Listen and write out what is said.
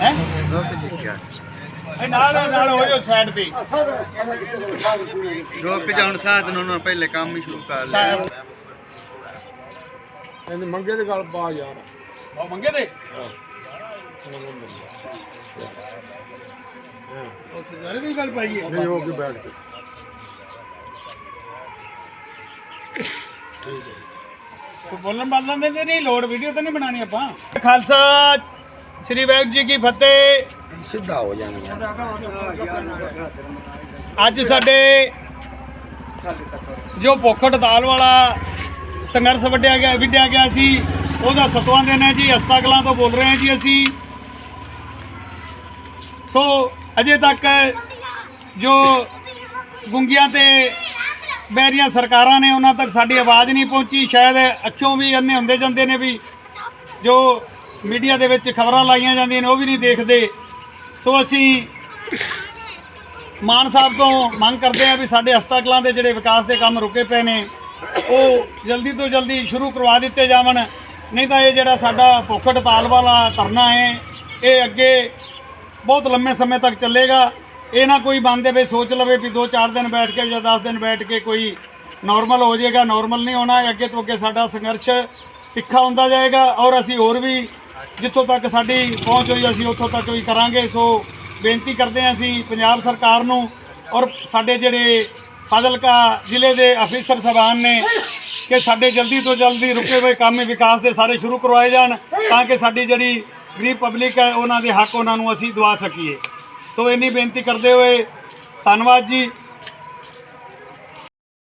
ਹੈ? ਰੁਕ ਜੀ ਯਾਰ ਇਹ ਨਾਲ ਨਾਲ ਹੋ ਜਾਓ ਸਾਈਡ ਤੇ। ਰੁਕ ਜਾ ਹੁਣ ਸਾਧ ਨੂੰ ਉਹਨਾਂ ਪਹਿਲੇ ਕੰਮ ਹੀ ਸ਼ੁਰੂ ਕਰ ਲਿਆ। ਇਹਨੇ ਮੰਗੇ ਦੇ ਗੱਲ ਪਾ ਯਾਰ। ਉਹ ਮੰਗੇ ਦੇ ਉਹ ਸਾਰੇ ਦੀ ਗੱਲ ਪਾਈ ਹੈ ਨਹੀਂ ਹੋ ਕੇ ਬੈਠ ਕੇ। ਕੋਈ ਬੋਲਣ ਬਾਲਣ ਦੇ ਨਹੀਂ ਲੋੜ ਵੀਡੀਓ ਤਾਂ ਨਹੀਂ ਬਣਾਣੀ ਆਪਾਂ। ਖਾਲਸਾ ਸ੍ਰੀ ਵਾਹਿਗੁਰੂ ਜੀ ਕੀ ਫਤਿਹ। ਸਿੱਧਾ ਹੋ ਜਾਣਾ। ਅੱਜ ਸਾਡੇ ਜੋ ਭੁੱਖ ਹੜਤਾਲ ਵਾਲਾ ਸੰਘਰਸ਼ ਵੱਢਿਆ ਗਿਆ ਵਿੱਢਿਆ ਗਿਆ ਸੀ ਉਹਦਾ ਸਤਵਾਂ ਦਿਨ ਹੈ ਜੀ ਹਸਤਾਕਲਾਂ ਤੋਂ ਬੋਲ ਰਹੇ ਹਾਂ ਜੀ ਅਸੀਂ। ਸੋ ਅਜੇ ਤੱਕ ਜੋ ਗੁੰਗੀਆਂ ਤੇ ਬੈਰੀਆਂ ਸਰਕਾਰਾਂ ਨੇ ਉਹਨਾਂ ਤੱਕ ਸਾਡੀ ਆਵਾਜ਼ ਨਹੀਂ ਪਹੁੰਚੀ। ਸ਼ਾਇਦ ਅੱਖੋਂ ਵੀ ਅੰਨੇ ਹੁੰਦੇ ਜਾਂਦੇ ਨੇ ਵੀ ਜੋ ਮੀਡੀਆ ਦੇ ਵਿੱਚ ਖਬਰਾਂ ਲਾਈਆਂ ਜਾਂਦੀਆਂ ਨੇ, ਉਹ ਵੀ ਨਹੀਂ ਦੇਖਦੇ। ਸੋ ਅਸੀਂ ਮਾਨ ਸਾਹਿਬ ਤੋਂ ਮੰਗ ਕਰਦੇ ਹਾਂ ਵੀ ਸਾਡੇ ਹਸਪਤਾਲਾਂ ਦੇ ਜਿਹੜੇ ਵਿਕਾਸ ਦੇ ਕੰਮ ਰੁਕੇ ਪਏ ਨੇ, ਉਹ ਜਲਦੀ ਤੋਂ ਜਲਦੀ ਸ਼ੁਰੂ ਕਰਵਾ ਦਿੱਤੇ ਜਾਵਣ। ਨਹੀਂ ਤਾਂ ਇਹ ਜਿਹੜਾ ਸਾਡਾ ਭੁੱਖ ਹੜਤਾਲ ਵਾਲਾ ਧਰਨਾ ਹੈ, ਇਹ ਅੱਗੇ ਬਹੁਤ ਲੰਮੇ ਸਮੇਂ ਤੱਕ ਚੱਲੇਗਾ। ਇਹ ਨਾ ਕੋਈ ਬੰਦ ਦੇ ਵਿੱਚ ਸੋਚ ਲਵੇ ਵੀ 2-4 ਦਿਨ ਬੈਠ ਕੇ ਜਾਂ 10 ਦਿਨ ਬੈਠ ਕੇ ਕੋਈ ਨਾਰਮਲ ਹੋ ਜਾਏਗਾ ਨਾਰਮਲ ਨਹੀਂ ਹੋਣਾ। ਅੱਗੇ ਤੋਂ ਅੱਗੇ ਸਾਡਾ ਸੰਘਰਸ਼ ਤਿੱਖਾ ਹੁੰਦਾ ਜਾਏਗਾ ਔਰ ਅਸੀਂ ਹੋਰ ਵੀ ਜਿੱਥੋਂ ਤੱਕ ਸਾਡੀ ਪਹੁੰਚ ਹੋਈ, ਅਸੀਂ ਉੱਥੋਂ ਤੱਕ ਵੀ ਕਰਾਂਗੇ। ਸੋ ਬੇਨਤੀ ਕਰਦੇ ਹਾਂ ਅਸੀਂ ਪੰਜਾਬ ਸਰਕਾਰ ਨੂੰ ਔਰ ਸਾਡੇ ਜਿਹੜੇ ਫਾਜ਼ਿਲਕਾ ਜ਼ਿਲ੍ਹੇ ਦੇ ਅਫੀਸਰ ਸਾਹਿਬਾਨ ਨੇ ਕਿ ਸਾਡੇ ਜਲਦੀ ਤੋਂ ਜਲਦੀ ਰੁਕੇ ਹੋਏ ਕੰਮ ਵਿਕਾਸ ਦੇ ਸਾਰੇ ਸ਼ੁਰੂ ਕਰਵਾਏ ਜਾਣ ਤਾਂ ਕਿ ਸਾਡੀ ਜਿਹੜੀ ਗਰੀਬ ਪਬਲਿਕ ਹੈ, ਉਹਨਾਂ ਦੇ ਹੱਕ ਉਹਨਾਂ ਨੂੰ ਅਸੀਂ ਦਵਾ ਸਕੀਏ। ਸੋ ਇੰਨੀ ਬੇਨਤੀ ਕਰਦੇ ਹੋਏ ਧੰਨਵਾਦ ਜੀ।